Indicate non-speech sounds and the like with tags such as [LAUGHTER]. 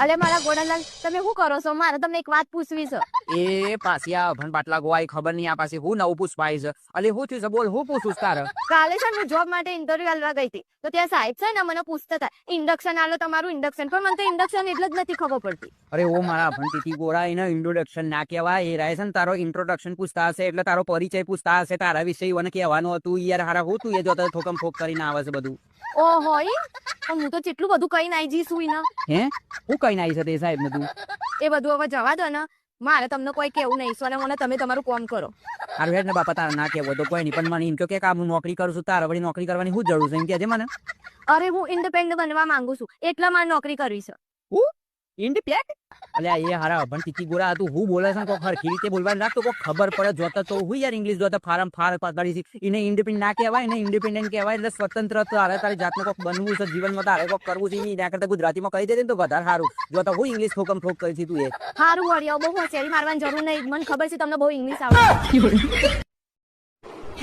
અલે મારા ગોડાલાલ તમે શું કરો છો? મારે તમને એક વાત પૂછવી છે. એ પાછી આ અભણ પાટલા ગોવાય ખબર નહીં આ પાસે હું નવું પૂછવાય છે? અલે હું થયું છે? બોલ હું પૂછું તારે? કાલે છે હું જોબ માટે ઇન્ટરવ્યુ આલવા ગઈ હતી. તો ત્યાં સાહેબ છે ને મને પૂછતા હતા ઇન્ડક્શન આલો તમારું ઇન્ડક્શન પણ મને તો ઇન્ડક્શન એટલે જ નથી ખબર પડતી. અરે ઓ મારા અભણ તીતી ગોરા એને ઇન્ટ્રોડક્શન ના કહેવાય. એ રહે છે ને તારો ઇન્ટ્રોડક્શન પૂછતા હશે એટલે તારો પરિચય પૂછતા હશે. તારા વિશે મને કહેવાનું હતું. યાર હારા હું તું એ જોતા ઠોકમ ઠોક કરીને આવે છે બધું. ઓહો પણ હું તો જેટલું બધું કઈ નાઈ જઈશું ઈને. હે? હું કઈ નાઈ છે તે સાહેબ ને તું? એ બધું હવે જવા દો ને. મારે તમને કોઈ કેવું નહીં સોને મને તમે તમારું કોમ કરો. હારું હેડ ને બાપા તારે ના કેવો તો કોઈ નહીં પણ મને એમ કે કામ હું નોકરી કરું છું તારે વળી નોકરી કરવાની શું જરૂર છે? એમ કહેજે મને. અરે હું ઇન્ડિપેન્ડન્ટ બનવા માંગુ છું એટલા મારે નોકરી કરવી છે. ઇન્ડિપેન્ડ અલ્યા એ હારા પણ તીતી ગોરા હતું હું બોલે છે કોક હરખી રીતે બોલવાનું? રાખતો કોક ખબર પડે જોતા તો હું યાર ઇંગ્લિશ જોતા ફારમ ફાર પાડી છે. એને ઇન્ડિપેન્ડ ના કહેવાય એને ઇન્ડિપેન્ડન્ટ કહેવાય એટલે સ્વતંત્ર તારે તારી જાતને કોક બનવું છે જીવનમાં તારે કોક કરવું છે એના કરતા ગુજરાતીમાં કહી દે તો વધારે સારું. જોતા હું ઇંગ્લિશ ઠોકમ ઠોક કરી છે તું એ. હારું વળ્યા બહુ હોશિયારી મારવાની જરૂર નહીં. મને ખબર છે તમને બહુ ઇંગ્લિશ આવડે. [LAUGHS]